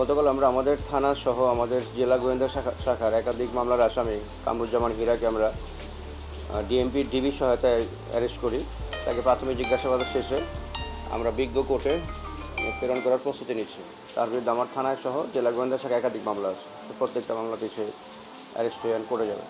গতকাল আমরা আমাদের থানা সহ আমাদের জেলা গোয়েন্দা শাখা শাখার একাধিক মামলার আসামি কামরুজ্জামান হীরাকে আমরা ডিএমপি ডিবি সহায়তায় অ্যারেস্ট করি। তাকে প্রাথমিক জিজ্ঞাসাবাদ শেষে আমরা বিজ্ঞ কোর্টে প্রেরণ করার প্রস্তুতি নিচ্ছি। তার বিরুদ্ধে আমার থানায় সহ জেলা গোয়েন্দা শাখা একাধিক মামলা আছে। প্রত্যেকটা মামলাতে সে অ্যারেস্ট হয়ে করে যাবে।